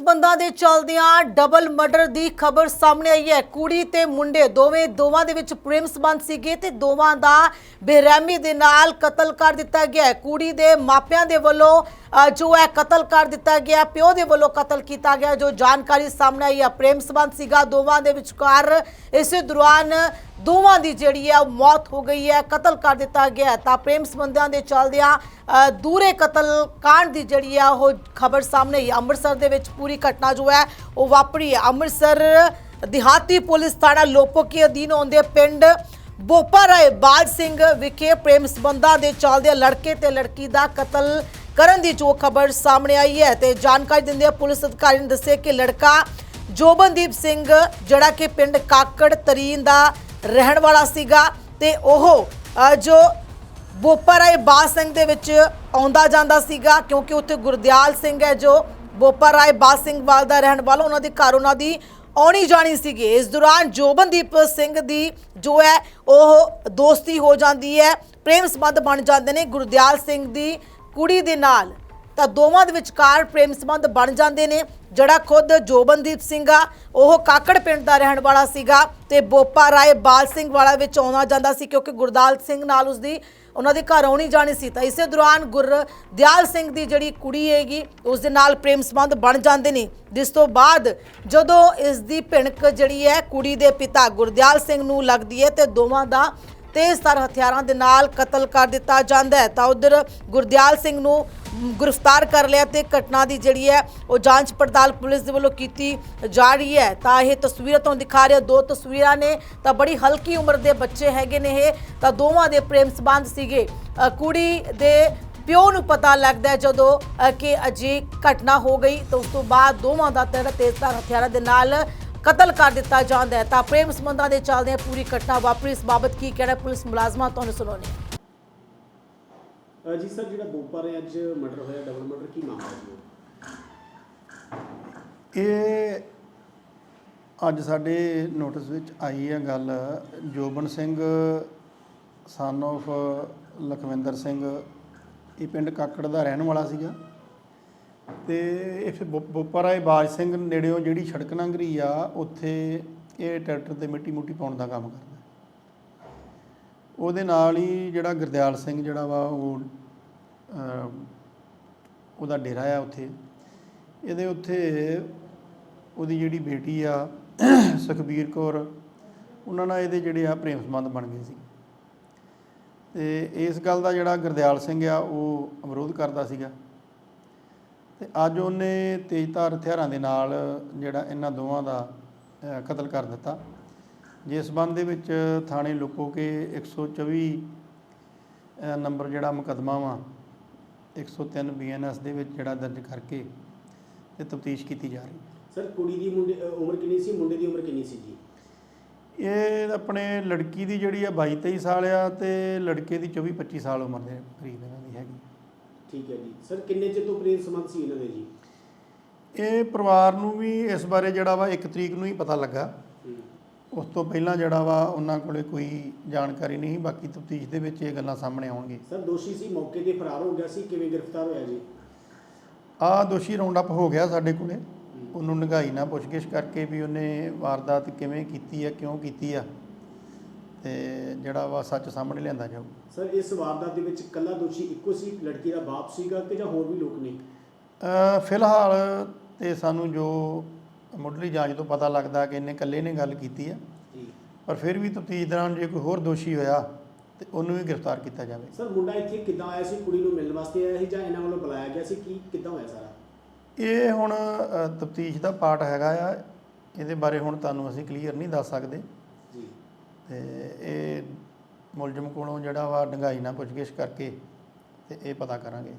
ਸਬੰਧਾਂ ਦੇ ਚਲਦਿਆਂ ਡਬਲ ਮਰਡਰ ਦੀ ਖਬਰ ਸਾਹਮਣੇ ਆਈ ਹੈ। ਕੁੜੀ ਤੇ ਮੁੰਡੇ ਦੋਵੇਂ, ਦੋਵਾਂ ਦੇ ਵਿੱਚ ਪ੍ਰੇਮ ਸੰਬੰਧ ਸੀਗੇ ਤੇ ਦੋਵਾਂ ਦਾ ਬੇਰਹਿਮੀ ਦੇ ਨਾਲ ਕਤਲ ਕਰ ਦਿੱਤਾ ਗਿਆ ਹੈ। ਕੁੜੀ ਦੇ ਮਾਪਿਆਂ ਦੇ ਵੱਲੋਂ ਜੋ ਹੈ ਕਤਲ ਕਰ ਦਿੱਤਾ ਗਿਆ, ਪਿਓ ਦੇ ਵੱਲੋਂ ਕਤਲ ਕੀਤਾ ਗਿਆ, ਜੋ ਜਾਣਕਾਰੀ ਸਾਹਮਣੇ ਆਈ ਹੈ ਪ੍ਰੇਮ ਸੰਬੰਧ ਸੀਗਾ ਦੋਵਾਂ ਦੇ ਵਿਚਕਾਰ। ਇਸੇ ਦੌਰਾਨ ਦੋਵਾਂ ਦੀ ਜਿਹੜੀ ਹੈ ਉਹ ਮੌਤ ਹੋ ਗਈ ਹੈ, ਕਤਲ ਕਰ ਦਿੱਤਾ ਗਿਆ ਤਾਂ ਪ੍ਰੇਮ ਸੰਬੰਧਾਂ ਦੇ ਚੱਲਦਿਆਂ ਦੂਰੇ ਕਤਲ ਕਾਂਡ ਦੀ ਜਿਹੜੀ ਹੈ ਉਹ ਖਬਰ ਸਾਹਮਣੇ ਆਈ। ਅੰਮ੍ਰਿਤਸਰ ਦੇ ਵਿੱਚ ਪੂਰੀ ਘਟਨਾ ਜੋ ਹੈ, ਉਹ ਵਾਪਰੀ ਹੈ। ਅੰਮ੍ਰਿਤਸਰ ਦਿਹਾਤੀ ਪੁਲਿਸ ਥਾਣਾ ਲੋਪੋਕੇ ਅਧੀਨ ਆਉਂਦੇ ਪਿੰਡ ਬੋਪਾ ਰਾਏ ਬਾਜ ਸਿੰਘ ਵਿਖੇ ਪ੍ਰੇਮ ਸੰਬੰਧਾਂ ਦੇ ਚੱਲਦਿਆਂ ਲੜਕੇ ਤੇ ਲੜਕੀ ਦਾ ਕਤਲ ਕਰਨ ਦੀ ਜੋ ਖਬਰ ਸਾਹਮਣੇ ਆਈ ਹੈ ਤੇ ਜਾਣਕਾਰੀ ਦਿੰਦੇ ਪੁਲਿਸ ਅਧਿਕਾਰੀ ਨੇ ਦੱਸਿਆ ਕਿ ਲੜਕਾ ਜੋਬਨਦੀਪ ਸਿੰਘ ਜਿਹੜਾ ਕਿ ਪਿੰਡ ਕਾਕੜ ਤਰੀਨ ਦਾ ਰਹਿਣ ਵਾਲਾ ਸੀਗਾ ਤੇ ਉਹ ਅ, ਜੋ ਬੋਪਰਾਏ ਬਾਸ ਸਿੰਘ ਦੇ ਵਿੱਚ ਆਉਂਦਾ ਜਾਂਦਾ ਸੀਗਾ ਕਿਉਂਕਿ ਉੱਥੇ ਗੁਰਦਿਆਲ ਸਿੰਘ ਹੈ ਜੋ ਬੋਪਰਾਏ ਬਾਸ ਸਿੰਘ ਵਾਲ ਦਾ ਰਹਿਣ ਵਾਲਾ ਉਹਨਾਂ ਦੇ ਘਰ ਉਹਨਾਂ ਦੀ ਆਉਣੀ ਜਾਣੀ ਸੀਗੀ। ਇਸ ਦੌਰਾਨ ਜੋਬਨਦੀਪ ਸਿੰਘ ਦੀ ਜੋ ਹੈ ਉਹ ਦੋਸਤੀ ਹੋ ਜਾਂਦੀ ਹੈ ਪ੍ਰੇਮ ਸੰਬੰਧ ਬਣ ਜਾਂਦੇ ਨੇ। ਗੁਰਦਿਆਲ ਸਿੰਘ ਦੀ ਕੁੜੀ ਦੇ ਨਾਲ। ਤਾਂ ਦੋਵਾਂ ਦੇ ਵਿਚਕਾਰ ਪ੍ਰੇਮ ਸੰਬੰਧ ਬਣ ਜਾਂਦੇ ਨੇ। ਜਿਹੜਾ ਖੁਦ ਜੋਬਨਦੀਪ ਸਿੰਘ ਆ, ਉਹ ਕਾਕੜ ਪਿੰਡ ਦਾ ਰਹਿਣ ਵਾਲਾ ਸੀਗਾ ਤੇ ਬੋਪਾ ਰਾਏ ਬਾਲ ਸਿੰਘ ਵਾਲਾ ਵਿੱਚ ਆਉਣਾ ਜਾਂਦਾ ਸੀ ਕਿਉਂਕਿ ਗੁਰਦਾਲ ਸਿੰਘ ਨਾਲ ਉਸਦੀ, ਉਹਨਾਂ ਦੇ ਘਰ ਆਉਣੀ ਜਾਣੀ ਸੀ। ਤਾਂ ਇਸੇ ਦੌਰਾਨ ਗੁਰਦਿਆਲ ਸਿੰਘ ਦੀ ਜਿਹੜੀ ਕੁੜੀ ਹੈਗੀ ਉਸ ਦੇ ਨਾਲ ਪ੍ਰੇਮ ਸੰਬੰਧ ਬਣ ਜਾਂਦੇ ਨੇ। ਜਿਸ ਤੋਂ ਬਾਅਦ ਜਦੋਂ ਇਸ ਦੀ ਭਿਣਕ ਜਿਹੜੀ ਹੈ ਕੁੜੀ ਦੇ ਪਿਤਾ ਗੁਰਦਿਆਲ ਸਿੰਘ ਨੂੰ ਲੱਗਦੀ ਹੈ ਤੇ ਦੋਵਾਂ ਦਾ ਤੇਜ਼ਧਾਰ ਹਥਿਆਰਾਂ ਦੇ ਨਾਲ ਕਤਲ ਕਰ ਦਿੱਤਾ ਜਾਂਦਾ ਹੈ। ਤਾਂ ਉਧਰ ਗੁਰਦਿਆਲ ਸਿੰਘ ਨੂੰ ਗ੍ਰਿਫਤਾਰ ਕਰ ਲਿਆ ਤੇ ਘਟਨਾ ਦੀ ਜਿਹੜੀ ਹੈ, ਉਹ ਜਾਂਚ ਪੜਤਾਲ ਪੁਲਿਸ ਦੇ ਵੱਲੋਂ ਕੀਤੀ ਜਾ ਰਹੀ ਹੈ। ਤਾਂ ਇਹ ਤਸਵੀਰਾਂ ਤੋਂ ਦਿਖਾ ਰਿਹਾ, ਦੋ ਤਸਵੀਰਾਂ ਨੇ। ਤਾਂ ਬੜੀ ਹਲਕੀ ਉਮਰ ਦੇ ਬੱਚੇ ਹੈਗੇ ਨੇ ਇਹ। ਤਾਂ ਦੋਵਾਂ ਦੇ ਪ੍ਰੇਮ ਸੰਬੰਧ ਸੀਗੇ। ਕੁੜੀ ਦੇ ਪਿਓ ਨੂੰ ਪਤਾ ਲੱਗਦਾ ਜਦੋਂ ਕਿ ਅਜੇ ਘਟਨਾ ਹੋ ਗਈ। ਤਾਂ ਉਸ ਤੋਂ ਬਾਅਦ ਦੋਵਾਂ ਦਾ ਤੇਰਾ ਤੇਜ਼ਧਾਰ ਹਥਿਆਰਾਂ ਦੇ ਨਾਲ ਕਤਲ ਕਰ ਦਿੱਤਾ ਜਾਂਦਾ ਹੈ। ਤਾਂ ਪ੍ਰੇਮ ਸੰਬੰਧਾਂ ਦੇ ਚੱਲਦੇ ਪੂਰੀ ਘਟਨਾ ਵਾਪਰੀ। ਇਸ ਬਾਬਤ ਕੀ ਕਹਿਣਾ ਪੁਲਿਸ ਮੁਲਾਜ਼ਮਾਂ ਤੁਹਾਨੂੰ ਸੁਣਾਉਣੇ ਜੀ ਸਰ ਜਿਹੜਾ ਬੋਪਾ ਰੇ ਅੱਜ ਮਰਡਰ ਹੋਇਆ ਡਬਲ ਮਰਡਰ ਕੀ ਮਾਮਲਾ ਇਹ ਅੱਜ ਸਾਡੇ ਨੋਟਿਸ ਵਿੱਚ ਆਈ ਹੈ ਗੱਲ। ਜੋਬਨ ਸਿੰਘ ਸਨ of ਲਖਵਿੰਦਰ ਸਿੰਘ ਇਹ ਪਿੰਡ ਕਾਕੜ ਦਾ ਰਹਿਣ ਵਾਲਾ ਸੀਗਾ। ਤੇ ਇਹ ਬੋਪਰਾਏ ਬਾਜ ਸਿੰਘ ਨੇੜਿਓਂ ਜਿਹੜੀ ਸੜਕ ਲੰਘਰੀ ਆ, ਉੱਥੇ ਇਹ ਟਰੈਕਟਰ ਤੇ ਮਿੱਟੀ ਮੁੱਟੀ ਪਾਉਣ ਦਾ ਕੰਮ ਕਰਦਾ। ਉਹਦੇ ਨਾਲ ਹੀ ਜਿਹੜਾ ਗੁਰਦਿਆਲ ਸਿੰਘ ਜਿਹੜਾ ਵਾ, ਉਹ ਉਹਦਾ ਡੇਰਾ ਆ ਉੱਥੇ। ਇਹਦੇ ਉੱਥੇ ਉਹਦੀ ਜਿਹੜੀ ਬੇਟੀ ਆ, ਸੁਖਬੀਰ ਕੌਰ, ਉਹਨਾਂ ਨਾਲ ਇਹਦੇ ਜਿਹੜੇ ਆ ਪ੍ਰੇਮ ਸੰਬੰਧ ਬਣ ਗਏ ਸੀ। ਤੇ ਇਸ ਗੱਲ ਦਾ ਜਿਹੜਾ ਗੁਰਦਿਆਲ ਸਿੰਘ ਆ, ਉਹ ਵਿਰੋਧ ਕਰਦਾ ਸੀਗਾ। ਤੇ ਅੱਜ ਉਹਨੇ ਤੇਜ਼ਧਾਰ ਹਥਿਆਰਾਂ ਦੇ ਨਾਲ ਜਿਹੜਾ ਇਹਨਾਂ ਦੋਵਾਂ ਦਾ ਕਤਲ ਕਰ ਦਿੱਤਾ। ਜਿਸ ਸੰਬੰਧ ਦੇ ਵਿੱਚ ਥਾਣੇ ਲੁਕੋ ਕੇ 124 ਅਹ, ਨੰਬਰ ਜਿਹੜਾ ਮੁਕੱਦਮਾ ਵਾ 103 ਬੀਐਨਐਸ ਦੇ ਵਿੱਚ ਜਿਹੜਾ ਦਰਜ ਕਰਕੇ ਤੇ ਤਫਤੀਸ਼ ਕੀਤੀ ਜਾ ਰਹੀ ਸਰ ਕੁੜੀ ਦੀ ਮੁੰਡੇ ਉਮਰ ਕਿੰਨੀ ਸੀ? ਮੁੰਡੇ ਦੀ ਉਮਰ ਕਿੰਨੀ ਸੀ ਜੀ? ਇਹ ਆਪਣੇ ਲੜਕੀ ਦੀ ਜਿਹੜੀ ਆ 22 23 ਸਾਲ ਆ ਤੇ ਲੜਕੇ ਦੀ 24 25 ਸਾਲ ਉਮਰ ਦੇ ਕਰੀਬ ਇਹਨਾਂ ਦੀ ਹੈਗੀ। ਠੀਕ ਹੈ ਜੀ। ਸਰ ਕਿੰਨੇ ਚਿਰ ਤੋਂ ਪ੍ਰੇਮ ਸੰਬੰਧ ਸੀ ਇਹਨਾਂ ਦੇ ਜੀ? ਇਹ ਪਰਿਵਾਰ ਨੂੰ ਵੀ ਇਸ ਬਾਰੇ ਜਿਹੜਾ ਵਾ 1 ਤਰੀਕ ਨੂੰ ਹੀ ਪਤਾ ਲੱਗਾ। ਹੂੰ। ਉਸ ਤੋਂ ਪਹਿਲਾਂ ਜਿਹੜਾ ਵਾ ਉਹਨਾਂ ਕੋਲੇ ਕੋਈ ਜਾਣਕਾਰੀ ਨਹੀਂ। ਬਾਕੀ ਤਫਤੀਸ਼ ਦੇ ਵਿੱਚ ਇਹ ਗੱਲਾਂ ਸਾਹਮਣੇ ਆਉਣਗੇ ਸਰ ਦੋਸ਼ੀ ਸੀ ਮੌਕੇ ਤੇ ਫਰਾਰ ਹੋ ਗਿਆ ਸੀ ਕਿਵੇਂ ਗ੍ਰਿਫਤਾਰ ਹੋਇਆ ਜੀ? ਆ ਦੋਸ਼ੀ ਰਾਉਂਡ ਅਪ ਹੋ ਗਿਆ ਸਾਡੇ ਕੋਲੇ। ਉਹਨੂੰ ਨਿਗਾਈ ਨਾਲ ਪੁੱਛਗਿੱਛ ਕਰਕੇ ਵੀ ਉਹਨੇ ਵਾਰਦਾਤ ਕਿਵੇਂ ਕੀਤੀ ਆ ਕਿਉਂ ਕੀਤੀ ਆ। ਤੇ ਜਿਹੜਾ ਵਾ ਸੱਚ ਸਾਹਮਣੇ ਲਿਆਂਦਾ ਜਾਊ। ਸਰ ਇਸ ਵਾਰਦਾਤ ਦੇ ਵਿੱਚ ਕੱਲਾ ਦੋਸ਼ੀ ਇੱਕੋ ਸੀ ਲੜਕੀ ਦਾ ਬਾਪ ਸੀਗਾ ਕਿ ਜਾਂ ਹੋਰ ਵੀ ਲੋਕ ਨੇ? ਫਿਲਹਾਲ ਤੇ ਸਾਨੂੰ ਜੋ ਮੁੱਢਲੀ ਜਾਂਚ ਤੋਂ ਪਤਾ ਲੱਗਦਾ ਕਿ ਇਹਨੇ ਇਕੱਲੇ ਨੇ ਗੱਲ ਕੀਤੀ ਆ। ਜੀ। ਪਰ ਫਿਰ ਵੀ ਤਫਤੀਸ਼ ਦੌਰਾਨ ਜੇ ਕੋਈ ਹੋਰ ਦੋਸ਼ੀ ਹੋਇਆ ਤੇ ਉਹਨੂੰ ਵੀ ਗ੍ਰਿਫਤਾਰ ਕੀਤਾ ਜਾਵੇ। ਸਰ ਮੁੰਡਾ ਇੱਥੇ ਕਿੱਦਾਂ ਆਇਆ ਸੀ? ਕੁੜੀ ਨੂੰ ਮਿਲਣ ਵਾਸਤੇ ਆਇਆ ਸੀ ਜਾਂ ਇਹਨਾਂ ਵੱਲੋਂ ਬੁਲਾਇਆ ਗਿਆ ਸੀ? ਕੀ ਕਿੱਦਾਂ ਹੋਇਆ ਸਾਰਾ? ਇਹ ਹੁਣ ਤਫਤੀਸ਼ ਦਾ ਪਾਰਟ ਹੈਗਾ ਆ। ਇਹਦੇ ਬਾਰੇ ਹੁਣ ਤੁਹਾਨੂੰ ਅਸੀਂ ਕਲੀਅਰ ਨਹੀਂ ਦੱਸ ਸਕਦੇ। ਤੇ ਇਹ ਮੁਲਜ਼ਮ ਕੋਲੋਂ ਜਿਹੜਾ ਵਾ ਡੰਗਾਈ ਨਾਲ ਪੁੱਛਗਿੱਛ ਕਰਕੇ ਤੇ ਇਹ ਪਤਾ ਕਰਾਂਗੇ।